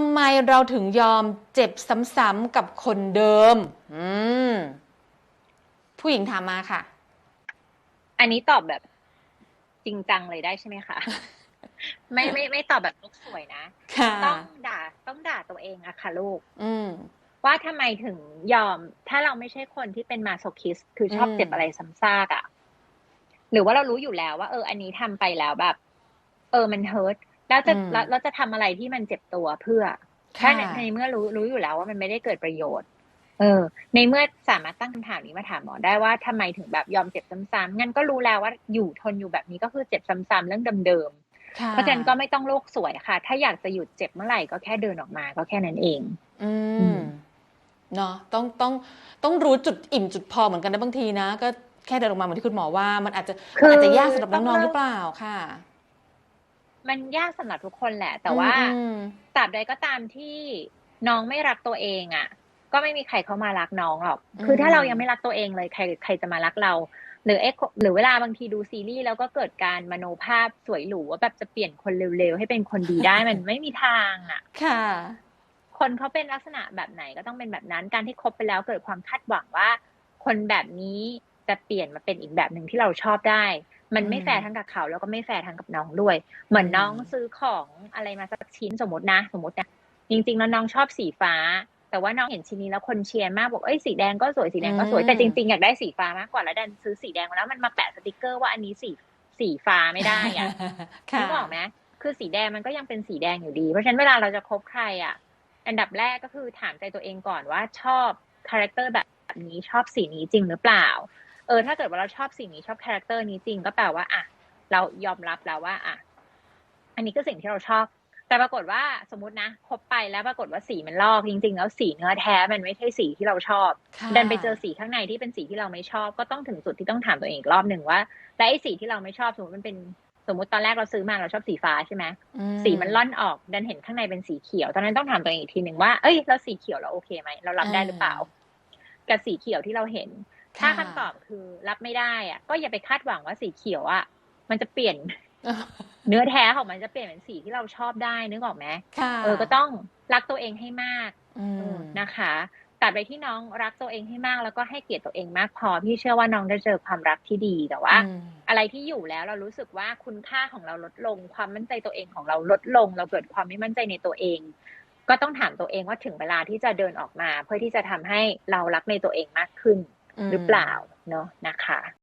ำไมเราถึงยอมเจ็บซ้ำๆกับคนเดิม อืม ผู้หญิงถามมาค่ะ อันนี้ตอบแบบจริงจังเลยได้ใช่ไหมคะไม่ไม่ไม่ตอบแบบลูกสวยนะค่ะต้องด่าต้องด่าตัวเองอะค่ะลูก อืม ว่าทำไมถึงยอม ถ้าเราไม่ใช่คนที่เป็นมาโซคิส คือชอบอืมเจ็บอะไรซ้ำซากอะหรือว่าเรารู้อยู่แล้วว่า เออ อันนี้ทำไปแล้วแบบ เออมันเฮิร์ต แล้วจะแล้วเราจะทำอะไรที่มันเจ็บตัวเพื่อถ้าค่ะในในเมื่อรู้รู้อยู่แล้วว่ามันไม่ได้เกิดประโยชน์ เออ ในเมื่อสามารถตั้งคำถามนี้มาถามหมอได้ว่าทำไมถึงแบบยอมเจ็บซ้ำๆงั้นก็รู้แล้วว่าอยู่ทนอยู่แบบนี้ก็คือเจ็บซ้ำๆเรื่องเดิมๆค่ะเพราะฉะนั้นก็ไม่ต้องโลกสวยค่ะ ถ้าอยากจะหยุดเจ็บเมื่อไหร่ก็แค่เดินออกมาก็แค่นั้นเอง อือืมมเนาะต้องต้องต้องรู้จุดอิ่มจุดพอเหมือนกันนะบางทีนะก็แค่เดินออกมาเหมือนที่คุณหมอว่า มันอาจจะคือมันอาจจะยากสำหรับต้องน้องๆเริ่มหรือเปล่าค่ะ มันยากสำหรับทุกคนแหละ แต่ว่าอืมตราบใดก็ตามที่น้องไม่รักตัวเองอะ ก็ไม่มีใครเข้ามารักน้องหรอก คือถ้าเรายังไม่รักตัวเองเลยใครใครจะมารักเรา หรือเอ๊ะหรือเวลาบางทีดูซีรีส์แล้วก็เกิดการมโนภาพสวยหรูว่าแบบจะเปลี่ยนคนเร็วๆให้เป็นคนดีได้มันไม่มีทางอะ ค่ะ คนเขาเป็นลักษณะแบบไหนก็ต้องเป็นแบบนั้น การที่คบไปแล้วเกิดความคาดหวังว่า คนแบบนี้ จะเปลี่ยนมาเป็นอีกแบบหนึ่งที่เราชอบได้ มันไม่อืมแฟร์ทั้งกับเขา แล้วก็ไม่แฟร์ทั้งกับน้องด้วย เหมือนอืมน้องซื้อของอะไรมาสักชิ้นสมมตินะ สมมตินะจริงๆแล้วน้องชอบสีฟ้า แต่ว่าน้องเห็นชิ้นนี้แล้วคนเชียร์มากบอกเอ้ยสีแดงก็สวยสีแดงก็สวยแต่จริงๆอยากได้สีฟ้ามากกว่าแล้วดันซื้อสีแดงมาแล้วมันมาแปะสติกเกอร์ว่าอันนี้สีสีฟ้าไม่ได้อะค่ะนึกออกไหมคือสีแดงมันก็ยังเป็นสีแดงอยู่ดี เพราะฉะนั้นเวลาเราจะคบใครอะ อันดับแรกก็คือถามใจตัวเองก่อนว่าชอบคาแรคเตอร์แบบนี้ชอบสีนี้จริงหรือเปล่า เออถ้าเกิดว่าเราชอบสีนี้ชอบคาแรคเตอร์นี้จริงก็แปลว่า อะ เรายอมรับแล้วว่า อะ อันนี้คือสิ่งที่เราชอบ แต่ปรากฏว่าสมมตินะคบไปแล้วปรากฏว่าสีมันลอกจริง ๆ แล้วสีเนื้อแท้มันไม่ใช่สีที่เราชอบค่ะดันไปเจอสีข้างในที่เป็นสีที่เราไม่ชอบ ก็ต้องถึงจุดที่ต้องถามตัวเองอีกรอบหนึ่งว่าและไอ้สีที่เราไม่ชอบสมมติมันเป็นสมมติตอนแรกเราซื้อมาเราชอบสีฟ้าใช่ไหมอืสีมันล่อนออกดันเห็นข้างในเป็นสีเขียว ตอนนั้นต้องถามตัวเองอีกทีหนึ่งว่าเอ้ยแล้วสีเขียวเราโอเคไหมเรารับได้หรือเปล่า กับสีเขียวที่เราเห็น ถ้าคำตอบคือรับไม่ได้อะก็อย่าไปคาดหวังว่าสีเขียวอะมันจะเปลี่ยน เนื้อแท้ของมันจะเปลี่ยนเป็นสีที่เราชอบได้นึกออกไหมค่ะเออก็ต้องรักตัวเองให้มากอืเอมอนะคะตัดไปที่น้องรักตัวเองให้มาก แล้วก็ให้เกียรติตัวเองมากพอพี่เชื่อว่าน้องจะเจอความรักที่ดีแต่ว่าอืมอะไรที่อยู่แล้วเรารู้สึกว่าคุณค่าของเราลดลง ความมั่นใจตัวเองของเราลดลง เราเกิดความไม่มั่นใจในตัวเอง ก็ต้องถามตัวเองว่าถึงเวลาที่จะเดินออกมา เพื่อที่จะทำให้เรารักในตัวเองมากขึ้น หรือเปล่าเนาะนะคะ